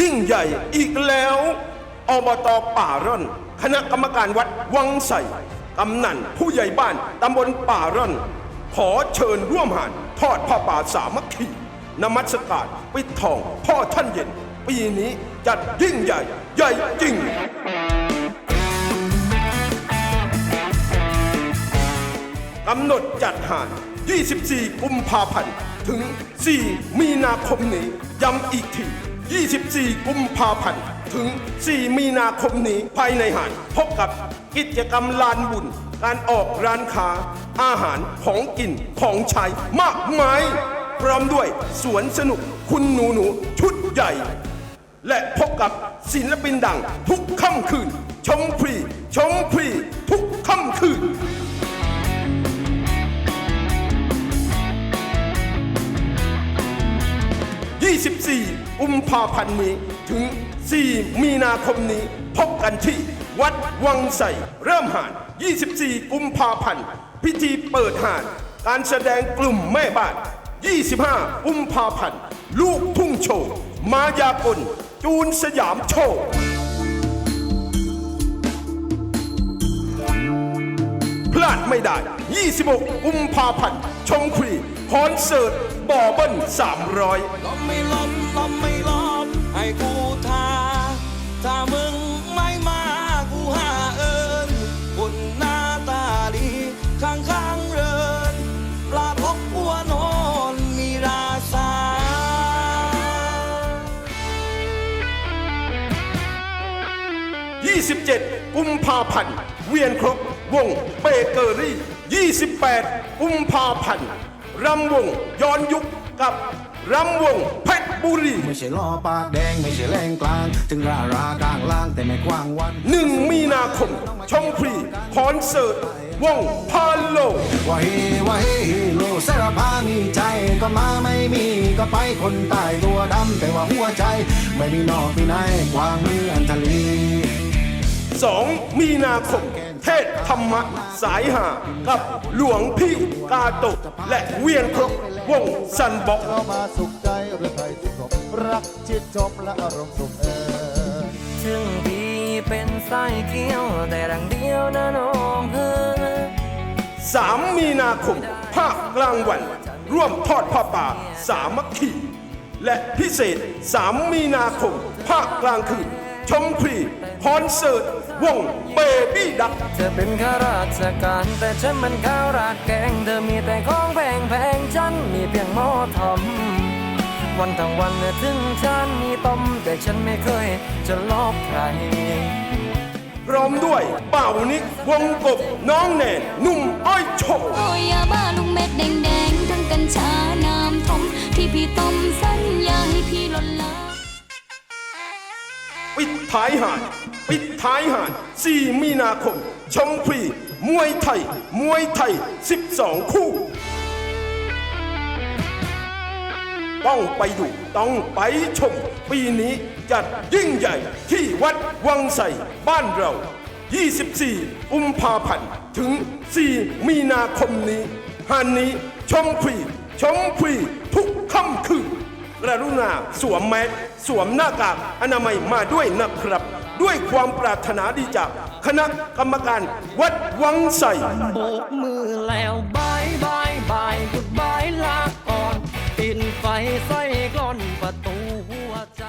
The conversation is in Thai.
ยิ่งใหญ่อีกแล้วอบตป่าร่อน คณะกรรมการวัดวังใส่กำนันผู้ใหญ่บ้านตำบลป่าร่อน ขอเชิญร่วมหานทอดผ้าป่าสามัคคีนมัสการปิดทองพ่อท่านเย็น ปีนี้จัดยิ่งใหญ่ ใหญ่จริงกำหนดจัดหาร24 กุมภาพันธ์ ถึง 4 มีนาคมนี้ ย้ำอีกที 24 กุมภาพันธ์ ถึง 4 มีนาคมนี้ ภายในหารพบกับกิจกรรมลานบุญ การออกร้านค้า อาหาร ของกิน ของใช้มากมาย พร้อมด้วยสวนสนุก คุณหนูหนู ชุดใหญ่ และพบกับศิลปินดังทุกค่ำคืน ชมฟรี ชมฟรี ทุกค่ำคืน 24กุมภาพันธ์นี้ ถึง 4 มีนาคมนี้ พบกันที่ วัดวังใสเริ่มหาน 24 กุมภาพันธ์ พิธีเปิดหาน การแสดงกลุ่มแม่บ้าน 25 กุมภาพันธ์ ลูกทุ่งโชว์ มายากล จูนสยามโชว์พลาดไม่ได้ 26 กุมภาพันธ์ชมฟรีคอนเสิร์ต บอเบิ้ล300ลมไม่ล้มล้มไม่ล้มให้กูทาถ้ามึงไม่มากูหาเอิญคุณหน้าตาดีข้างข้างๆเรินปลาพกหัวนอนมีราษา27กุมภาพันธ์เวียนครบวงเบเกอรี่ 28กุมภาพันธ์ รำวงย้อนยุคกับรำวงเพชรบุรีไม่ใช่ล้อปากแดงไม่ใช่แรงกลาง ถึงรารากลางล่างแต่ไม่กว้างวัน1มีนาคมชมฟรีคอนเสิร์ตวงพาโลว่าเฮว่าเฮโลสารพามีใจก็มาไม่มีก็ไปคนตายตัวดำแต่ว่าหัวใจ ไม่มีนอกมีในกว้างเหมือนทะเล2มีนาคม เทศธรรมะสายหากับหลวงพี่กาโตะและเวียนครบวงซันบอกเข้ามาสุขใจหรือไทยที่จบรักจิตจบและอารมณ์สุขเออถึงพี่เป็นสายเกี้ยวแต่ดังเดียวนะน้องเฮ้อ3มีนาคมภาคกลางวัน ร่วมทอดผ้าป่าสามัคคีและพิเศษ 3 มีนาคมภาคกลางคืน ชมฟรีคอนเสิร์ตวงเบบี้ดักเธอเป็นข้าราชการแต่ฉันมันข้าวราดแกง เธอมีแต่ของแพงแพงๆฉันมีเพียงหม้อทอมวันทั้งวันเนี่ยถึงฉันมีต้มแต่ฉันไม่เคยจะลอกใครพร้อมด้วยเป่านิกวงกบน้องแนนหนุ่มอ้อยโชว์ ปิดท้ายหาดปิดท้ายหาด4มีนาคม ชมฟรี มวยไทย มวยไทย 12 คู่ ต้องไปดู ต้องไปชม ปีนี้จัดยิ่งใหญ่ที่วัดวังใสบ้านเรา 24กุมภาพันธ์ ถึง 4 มีนาคมนี้ฮานนี้ชมฟรี ชมฟรี ทุกค่ำคืน กรุณาสวมแมสสวมหน้ากากอนามัยมาด้วยนะครับ ด้วยความปรารถนาดีจากคณะกรรมการวัดวังใสโบกมือแล้วบายบายบายกุดบายลาก่อนปินไฟใส่กลอนประตูหัวใจ